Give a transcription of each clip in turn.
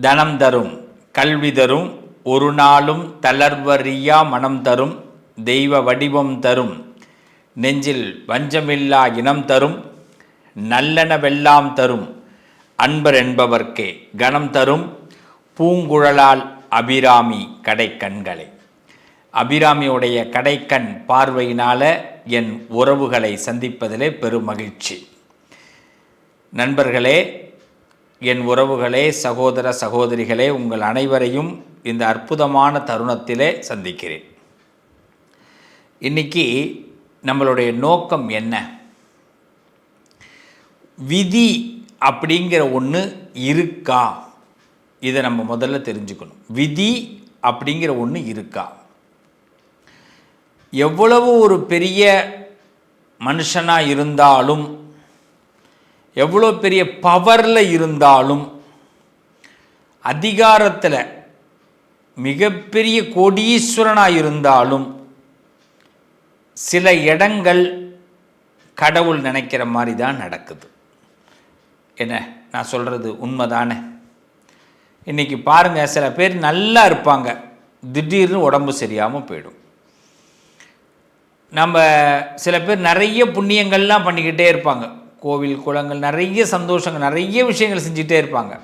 தனம் தரும் கல்வி தரும் ஒரு நாளும் தளர்வறியா மனம் தரும் தெய்வ வடிவம் தரும். நெஞ்சில் வஞ்சமில்லா இனம் தரும் நல்லனவெல்லாம் தரும். அன்பர் என்பவர்க்கே கணம் தரும் பூங்குழலால் அபிராமி கடைக்கண்களை. அபிராமியுடைய கடைக்கண் பார்வையினால என் உறவுகளை சந்திப்பதிலே பெரும் மகிழ்ச்சி. நண்பர்களே என் உறவுகளே சகோதர சகோதரிகளே உங்கள் அனைவரையும் இந்த அற்புதமான தருணத்திலே சந்திக்கிறேன். இன்னைக்கு நம்மளுடைய நோக்கம் என்ன? விதி அப்படிங்கிற ஒன்று இருக்கா? இதை நம்ம முதல்ல தெரிஞ்சுக்கணும். விதி அப்படிங்கிற ஒன்று இருக்கா? எவ்வளவு ஒரு பெரிய மனுஷனாக இருந்தாலும் எவ்வளோ பெரிய பவரில் இருந்தாலும் அதிகாரத்தில் மிகப்பெரிய கோடீஸ்வரனாக இருந்தாலும் சில இடங்கள் கடவுள் நினைக்கிற மாதிரி தான் நடக்குது. என்ன? நான் சொல்கிறது உண்மைதானே? இன்றைக்கி பாருங்கள் சில பேர் நல்லா இருப்பாங்க. திடீர்னு உடம்பு சரியாமல் போயிடும். நம்ம சில பேர் நிறைய புண்ணியங்கள்லாம் பண்ணிக்கிட்டே இருப்பாங்க. கோவில் குளங்கள் நிறைய சந்தோஷங்கள் நிறைய விஷயங்கள் செஞ்சிட்டே இருப்பாங்க.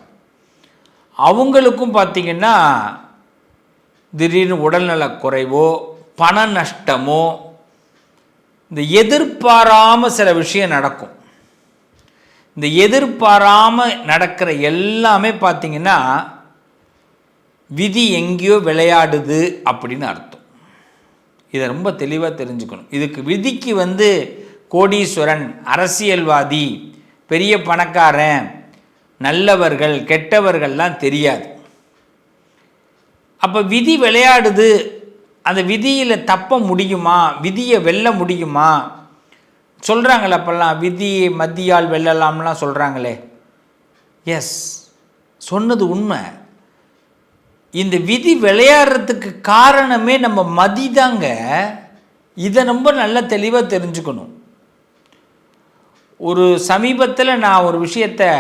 அவங்களுக்கும் பார்த்திங்கன்னா திடீர்னு உடல்நலக் குறைவோ பண நஷ்டமோ இந்த எதிர்பாராமல் சில விஷயம் நடக்கும். இந்த எதிர்பாராமல் நடக்கிற எல்லாமே பார்த்திங்கன்னா விதி எங்கேயோ விளையாடுது அப்படின்னு அர்த்தம். இதை ரொம்ப தெளிவாக தெரிஞ்சுக்கணும். இதுக்கு விதிக்கு வந்து கோடீஸ்வரன் அரசியல்வாதி பெரிய பணக்காரன் நல்லவர்கள் கெட்டவர்கள்லாம் தெரியாது. அப்போ விதி விளையாடுது. அந்த விதியில் தப்ப முடியுமா? விதியை வெல்ல முடியுமா? சொல்கிறாங்களே அப்போல்லாம் விதி மத்தியால் வெல்லலாம்லாம் சொல்கிறாங்களே எஸ் சொன்னது உண்மை. இந்த விதி விளையாடுறதுக்கு காரணமே நம்ம மதி தாங்க. இதை ரொம்ப நல்ல தெளிவாக தெரிஞ்சுக்கணும். ஒரு சமீபத்தில் நான் ஒரு விஷயத்தை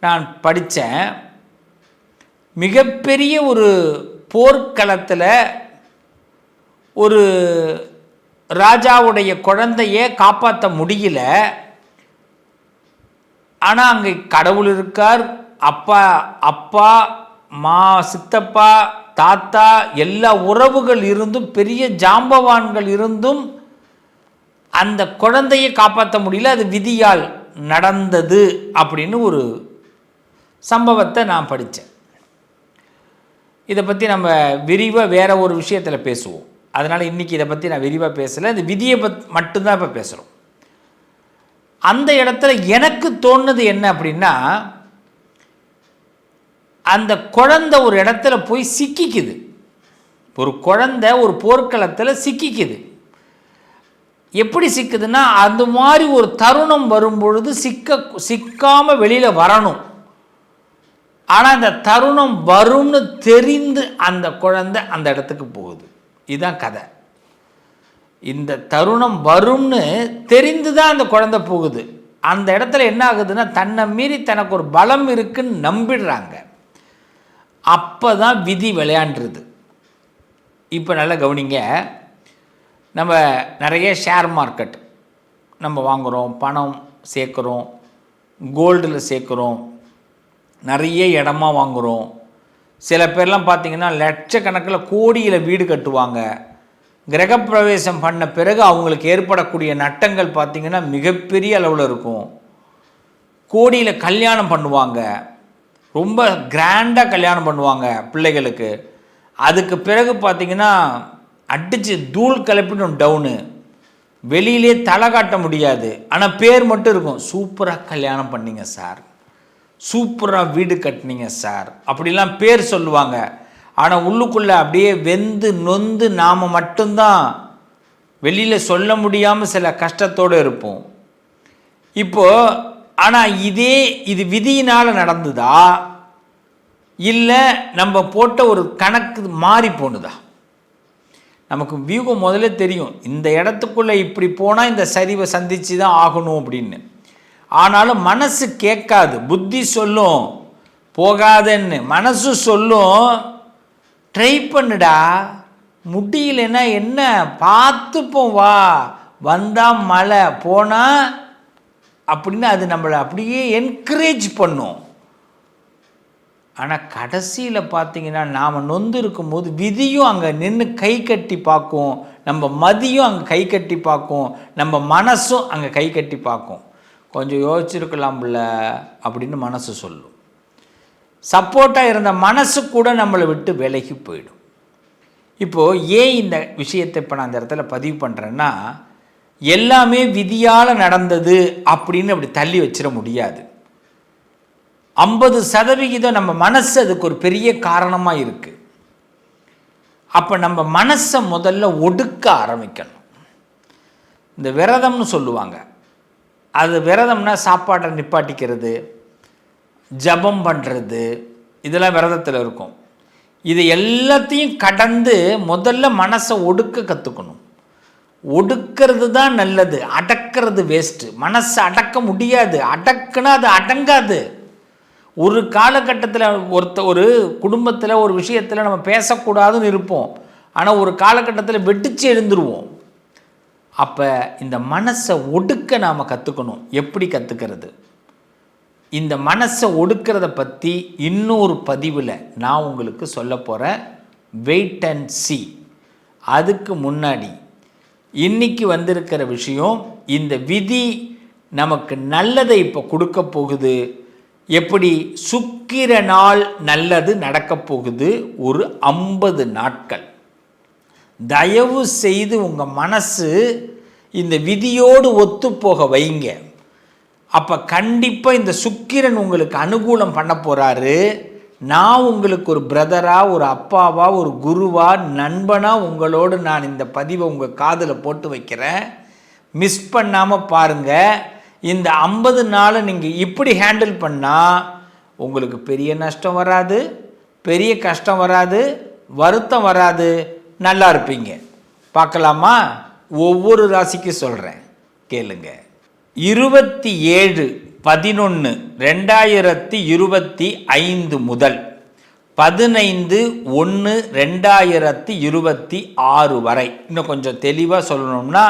நான் படித்தேன் மிகப்பெரிய ஒரு போர்க்களத்தில் ஒரு ராஜாவுடைய குழந்தையை காப்பாற்ற முடியல. ஆனால் அங்கே கடவுள் இருக்கார். அப்பா அப்பா மா சித்தப்பா தாத்தா எல்லா உறவுகள் இருந்தும் பெரிய ஜாம்பவான்கள் இருந்தும் அந்த குழந்தையை காப்பாற்ற முடியல அது விதியால் நடந்தது அப்படின்னு ஒரு சம்பவத்தை நான் படித்தேன். இதை பற்றி நம்ம விரிவாக வேற ஒரு விஷயத்தில் பேசுவோம். அதனால் இன்றைக்கி இதை பற்றி நான் விரிவாக பேசலை. இந்த விதியை பத் மட்டும்தான் இப்போ பேசுகிறோம் அந்த இடத்துல எனக்கு தோணுது என்ன அப்படின்னா அந்த குழந்தை ஒரு இடத்துல போய் சிக்கிக்குது. ஒரு குழந்தை ஒரு போர்க்களத்தில் சிக்கிக்குது. எப்படி சிக்குதுன்னா அந்த மாதிரி ஒரு தருணம் வரும்பொழுது சிக்க சிக்காமல் வெளியில் வரணும். ஆனால் அந்த தருணம் வரும்னு தெரிந்து அந்த குழந்தை அந்த இடத்துக்கு போகுது. இதுதான் கதை. இந்த தருணம் வரும்னு தெரிந்து தான் அந்த குழந்தை போகுது. அந்த இடத்துல என்ன ஆகுதுன்னா தன்னை மீறி தனக்கு ஒரு பலம் இருக்குன்னு நம்பிடுறாங்க. அப்போ தான் விதி விளையாண்டுருது. இப்போ நல்லா கவனிங்க. நம்ம நிறைய ஷேர் மார்க்கெட் நம்ம வாங்குகிறோம் பணம் சேர்க்குறோம் கோல்டில் சேர்க்குறோம் நிறைய இடமா வாங்குகிறோம் சில பேர்லாம் பார்த்திங்கன்னா லட்சக்கணக்கில் கோடியில் வீடு கட்டுவாங்க. கிரகப்பிரவேசம் பண்ண பிறகு அவங்களுக்கு ஏற்படக்கூடிய நட்டங்கள் பார்த்திங்கன்னா மிகப்பெரிய அளவில் இருக்கும். கோடியில் கல்யாணம் பண்ணுவாங்க. ரொம்ப கிராண்டாக கல்யாணம் பண்ணுவாங்க பிள்ளைகளுக்கு. அதுக்கு பிறகு பார்த்திங்கன்னா அடித்து தூள் கிளப்பிடும் டவுனு வெளியிலே தலை காட்ட முடியாது. ஆனால் பேர் மட்டும் இருக்கும். சூப்பராக கல்யாணம் பண்ணிங்க சார். சூப்பராக வீடு கட்டினீங்க சார். அப்படிலாம் பேர் சொல்லுவாங்க. ஆனால் உள்ளுக்குள்ளே அப்படியே வெந்து நொந்து நாம் மட்டும்தான் வெளியில் சொல்ல முடியாமல் சில கஷ்டத்தோடு இருப்போம். இப்போது ஆனால் இதே இது விதியினால் நடந்ததா? இல்லை நம்ம போட்ட ஒரு கணக்கு மாறி போணுதா? நமக்கு வியூகம் முதல்ல தெரியும். இந்த இடத்துக்குள்ளே இப்படி போனால் இந்த சரிவை சந்தித்து தான் ஆகணும் அப்படின்னு. ஆனாலும் மனசு கேட்காது. புத்தி சொல்லும். போகாதன்னு. மனசு சொல்லும். ட்ரை பண்ணுடா. முடியலன்னா என்ன? பார்த்துப்போம் வா. வந்தால் மழை போனால் அப்படின்னு அது நம்மளை அப்படியே என்கரேஜ் பண்ணும். ஆனால் கடைசியில் பார்த்தீங்கன்னா நாம் நொந்து இருக்கும்போது விதியும் அங்கே நின்று கை கட்டி பார்க்கும். நம்ம மதியும் அங்கே கை கட்டி பார்க்கும். நம்ம மனசும் அங்கே கை கட்டி பார்க்கும். கொஞ்சம் யோசிச்சிருக்கலாம்ல அப்படின்னு மனசு சொல்லும். சப்போர்ட்டாக இருந்த மனசு கூட நம்மளை விட்டு விலகி போயிடும். இப்போது ஏன் இந்த விஷயத்தை இப்போ நான் அந்த இடத்துல பதிவு பண்ணுறேன்னா எல்லாமே விதியால் நடந்தது அப்படின்னு அப்படி தள்ளி வச்சிட முடியாது. ஐம்பது சதவிகிதம் நம்ம மனசு அதுக்கு ஒரு பெரிய காரணமாக இருக்குது அப்போ நம்ம மனசை முதல்ல ஒடுக்க ஆரம்பிக்கணும். இந்த விரதம்னு சொல்லுவாங்க. அது விரதம்னா சாப்பாட்டை நிப்பாட்டிக்கிறது ஜபம் பண்ணுறது இதெல்லாம் விரதத்தில் இருக்கும். இது எல்லாத்தையும் கடந்து முதல்ல மனசை ஒடுக்க கற்றுக்கணும் ஒடுக்கிறது தான் நல்லது அடக்கிறது வேஸ்ட்டு மனசை அடக்க முடியாது அடக்குனா அது அடங்காது. ஒரு காலகட்டத்தில் ஒருத்த ஒரு குடும்பத்தில் ஒரு விஷயத்தில் நம்ம பேசக்கூடாதுன்னு இருப்போம். ஆனால் ஒரு காலகட்டத்தில் வெட்டிச்சு எழுந்துருவோம். அப்போ இந்த மனசை ஒடுக்க நாம் கற்றுக்கணும் எப்படி கற்றுக்கிறது இந்த மனசை ஒடுக்கிறத பற்றி இன்னொரு பதிவில் நான் உங்களுக்கு சொல்ல போகிற வெயிட் அண்ட் சி அதுக்கு முன்னாடி இன்னைக்கு வந்திருக்கிற விஷயம் இந்த விதி நமக்கு நல்லதை இப்போ கொடுக்க போகுது. எப்படி சுக்கிர நாள் நல்லது நடக்கப் போகுது? ஒரு ஐம்பது நாட்கள். தயவு செய்து உங்கள் மனசு இந்த விதியோடு ஒத்துப்போக வைங்க. அப்போ கண்டிப்பாக இந்த சுக்கிரன் உங்களுக்கு அனுகூலம் பண்ண போகிறாரு நான் உங்களுக்கு ஒரு பிரதரா ஒரு அப்பாவா ஒரு குருவா நண்பனா உங்களோடு நான் இந்த பதிவை உங்கள் காதில் போட்டு வைக்கிறேன். மிஸ் பண்ணாமல் பாருங்கள் இந்த ஐம்பது நாளை நீங்கள் இப்படி ஹேண்டில் பண்ணால் உங்களுக்கு பெரிய நஷ்டம் வராது பெரிய கஷ்டம் வராது வருத்தம் வராது நல்லா இருப்பீங்க. பார்க்கலாமா? ஒவ்வொரு ராசிக்கு சொல்கிறேன் கேளுங்க. இருபத்தி ஏழு பதினொன்று ரெண்டாயிரத்தி இருபத்தி ஐந்து முதல் பதினைந்து ஒன்று ரெண்டாயிரத்தி இருபத்தி ஆறு வரை. இன்னும் கொஞ்சம் தெளிவாக சொல்லணும்னா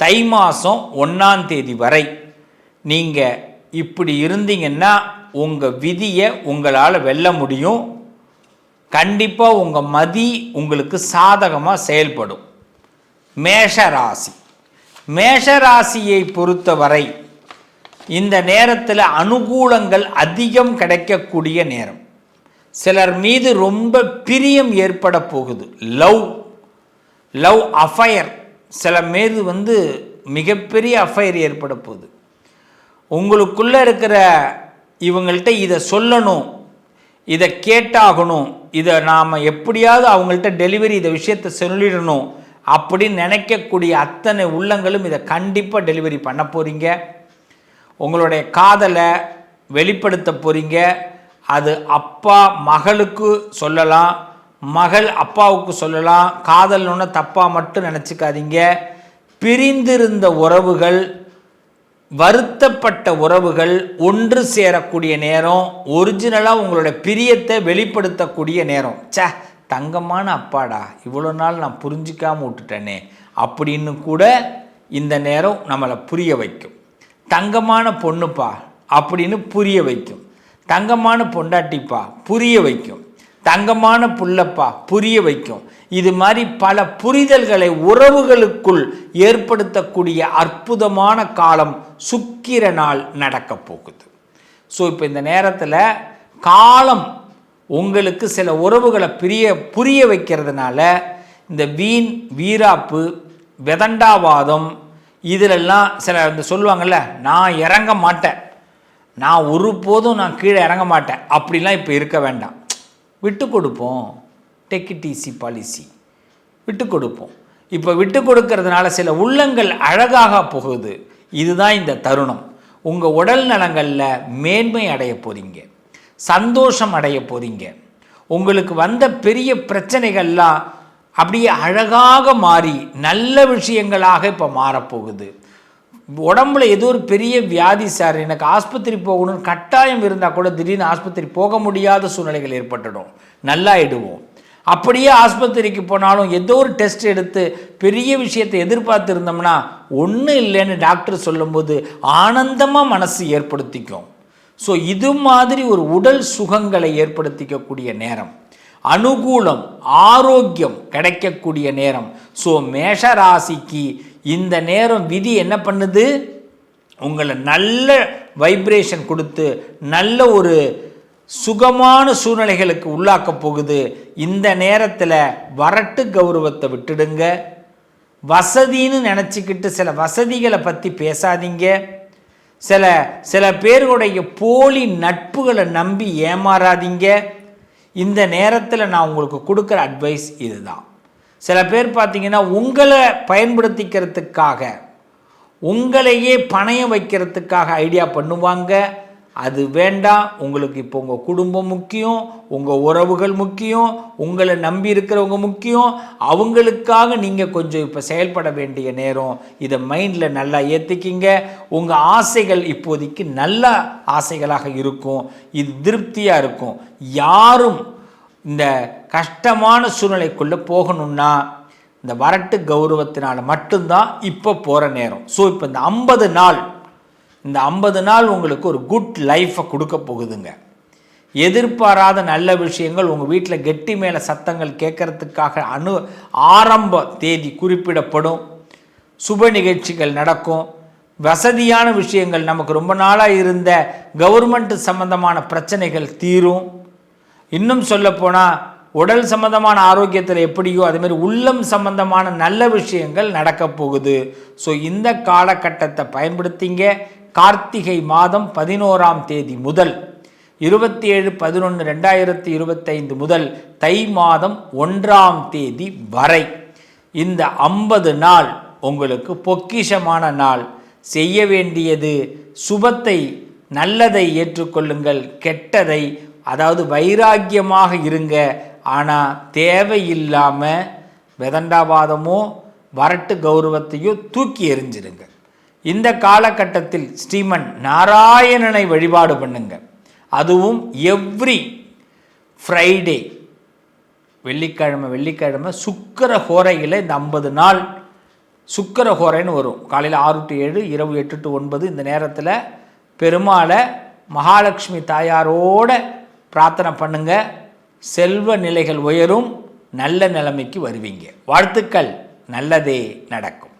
தை மாதம் ஒன்றாம் தேதி வரை நீங்கள் இப்படி இருந்தீங்கன்னா உங்கள் விதியை உங்களால் வெல்ல முடியும். கண்டிப்பாக உங்கள் மதி உங்களுக்கு சாதகமாக செயல்படும். மேஷ ராசி மேஷ ராசியை பொறுத்தவரை இந்த நேரத்தில் அனுகூலங்கள் அதிகம் கிடைக்கக்கூடிய நேரம். சிலர் மீது ரொம்ப பிரியம் ஏற்பட போகுது. லவ். Love affair. சில மீது வந்து மிகப்பெரிய அஃபயர் ஏற்பட போகுது. உங்களுக்குள்ளே இருக்கிற இவங்கள்ட்ட இதை சொல்லணும் இதை கேட்டாகணும் இதை நாம் எப்படியாவது அவங்கள்ட்ட டெலிவரி இதை விஷயத்தை சொல்லிடணும் அப்படின்னு நினைக்கக்கூடிய அத்தனை உள்ளங்களும் இதை கண்டிப்பாக டெலிவரி பண்ண போகிறீங்க உங்களுடைய காதலை வெளிப்படுத்த போகிறீங்க அது அப்பா மகளுக்கு சொல்லலாம் மகள் அப்பாவுக்கு சொல்லலாம். காதல்னு தப்பாக மட்டும் நினச்சிக்காதீங்க. பிரிந்திருந்த உறவுகள் வருத்தப்பட்ட உறவுகள் ஒன்று சேரக்கூடிய நேரம் ஒரிஜினலாக உங்களோட பிரியத்தை வெளிப்படுத்தக்கூடிய நேரம். சே தங்கமான அப்பாடா இவ்வளோ நாள் நான் புரிஞ்சிக்காமல் விட்டுட்டேனே அப்படின்னு கூட இந்த நேரம் நம்மளை புரிய வைக்கும். தங்கமான பொண்ணுப்பா அப்படின்னு புரிய வைக்கும். தங்கமான பொண்டாட்டிப்பா புரிய வைக்கும். தங்கமான புள்ளப்பா புரிய வைக்கும். இது மாதிரி பல புரிதல்களை உறவுகளுக்குள் ஏற்படுத்தக்கூடிய அற்புதமான காலம் சுக்கிர நாள் நடக்கப் போகுது. ஸோ இப்போ இந்த நேரத்தில் காலம் உங்களுக்கு சில உறவுகளை பிரிய புரிய வைக்கிறதுனால இந்த வீண் வீராப்பு வெதண்டாவாதம் இதிலெல்லாம் சில இந்த சொல்லுவாங்கள்ல நான் இறங்க மாட்டேன். நான் ஒருபோதும் நான் கீழே இறங்க மாட்டேன். அப்படிலாம் இப்போ இருக்க வேண்டாம். விட்டு கொடுப்போம். டெக் இட் ஈஸி பாலிசி விட்டு கொடுப்போம். இப்போ விட்டு கொடுக்கறதுனால சில உள்ளங்கள் அழகாக போகுது. இதுதான் இந்த தருணம். உங்கள் உடல் நலங்களில் மேன்மை அடைய போகிறீங்க சந்தோஷம் அடைய போகிறீங்க உங்களுக்கு வந்த பெரிய பிரச்சனைகள்லாம் அப்படியே அழகாக மாறி நல்ல விஷயங்களாக இப்போ மாறப்போகுது உடம்புல ஏதோ ஒரு பெரிய வியாதி சார் எனக்கு ஆஸ்பத்திரி போகணும்னு கட்டாயம் இருந்தால் கூட திடீர்னு ஆஸ்பத்திரி போக முடியாத சூழ்நிலைகள் ஏற்பட்டுடும். நல்லாயிடுவோம். அப்படியே ஆஸ்பத்திரிக்கு போனாலும் ஏதோ ஒரு டெஸ்ட் எடுத்து பெரிய விஷயத்தை எதிர்பார்த்து இருந்தோம்னா ஒன்றும் இல்லைன்னு டாக்டர் சொல்லும்போது ஆனந்தமாக மனசு ஏற்படுத்திக்கும். ஸோ இது மாதிரி ஒரு உடல் சுகங்களை ஏற்படுத்திக்கக்கூடிய நேரம். அனுகூலம் ஆரோக்கியம் கிடைக்கக்கூடிய நேரம். ஸோ மேஷ ராசிக்கு இந்த நேரம் விதி என்ன பண்ணுது? உங்களை நல்ல வைப்ரேஷன் கொடுத்து நல்ல ஒரு சுகமான சூழ்நிலைகளுக்கு உள்ளாக்க போகுது. இந்த நேரத்தில் வரட்டு கௌரவத்தை விட்டுடுங்க. வசதின்னு நினச்சிக்கிட்டு சில வசதிகளை பற்றி பேசாதீங்க. சில சில பேர்களுடைய போலி நட்புகளை நம்பி ஏமாறாதீங்க. இந்த நேரத்தில் நான் உங்களுக்கு கொடுக்குற அட்வைஸ் இதுதான். சில பேர் பார்த்தீங்கன்னா உங்களை பயன்படுத்திக்கிறதுக்காக உங்களையே பணையம் வைக்கிறதுக்காக ஐடியா பண்ணுவாங்க. அது வேண்டாம் உங்களுக்கு இப்போ உங்கள் குடும்பம் முக்கியம் உங்கள் உறவுகள் முக்கியம் உங்களை நம்பி இருக்கிறவங்க முக்கியம் அவங்களுக்காக நீங்கள் கொஞ்சம் இப்போ செயல்பட வேண்டிய நேரம். இதை மைண்டில் நல்லா ஏற்றிக்கிங்க உங்கள் ஆசைகள் இப்போதைக்கு நல்ல ஆசைகளாக இருக்கும். இது திருப்தியாக இருக்கும். யாரும் இந்த கஷ்டமான சூழ்நிலைக்குள்ளே போகணும்னா இந்த வரட்டு கௌரவத்தினால் மட்டும்தான் இப்போ போகிற நேரம். ஸோ இப்போ இந்த ஐம்பது நாள் இந்த ஐம்பது நாள் உங்களுக்கு ஒரு குட் லைஃப்பை கொடுக்க போகுதுங்க. எதிர்பாராத நல்ல விஷயங்கள் உங்கள் வீட்டில் கெட்டி மேலே சத்தங்கள் கேட்கறதுக்காக அணு ஆரம்ப தேதி குறிப்பிடப்படும். சுப நிகழ்ச்சிகள் நடக்கும். வசதியான விஷயங்கள் நமக்கு ரொம்ப நாளாக இருந்த கவர்மெண்ட் சம்பந்தமான பிரச்சனைகள் தீரும். இன்னும் சொல்லப்போனால் உடல் சம்பந்தமான ஆரோக்கியத்தில் எப்படியோ அதுமாரி உள்ளம் சம்பந்தமான நல்ல விஷயங்கள் நடக்கப் போகுது. ஸோ இந்த காலகட்டத்தை பயன்படுத்திங்க. கார்த்திகை மாதம் பதினோராம் தேதி முதல் இருபத்தி ஏழு பதினொன்று ரெண்டாயிரத்தி இருபத்தைந்து முதல் தை மாதம் ஒன்றாம் தேதி வரை. இந்த ஐம்பது நாள் உங்களுக்கு பொக்கிஷமான நாள். செய்ய வேண்டியது சுபத்தை நல்லதை ஏற்றுக்கொள்ளுங்கள் கெட்டதை அதாவது வைராக்கியமாக இருங்க. ஆனால் தேவையில்லாமல் வெதண்டாவாதமோ வரட்டு கௌரவத்தையோ தூக்கி எறிஞ்சிருங்க இந்த காலகட்டத்தில் ஸ்ரீமன் நாராயணனை வழிபாடு பண்ணுங்க. அதுவும் எவ்ரி ஃப்ரைடே வெள்ளிக்கிழமை வெள்ளிக்கிழமை சுக்கர ஹோரையில் இந்த ஐம்பது நாள் சுக்கர ஹோரைன்னு வரும். காலையில் ஆறு டு ஏழு இரவு எட்டு டு ஒன்பது இந்த நேரத்தில் பெருமாளை மகாலட்சுமி தாயாரோட பிரார்த்தனை பண்ணுங்கள் செல்வ நிலைகள் உயரும் நல்ல நிலைமைக்கு வருவீங்க. வாழ்த்துக்கள். நல்லதே நடக்கும்.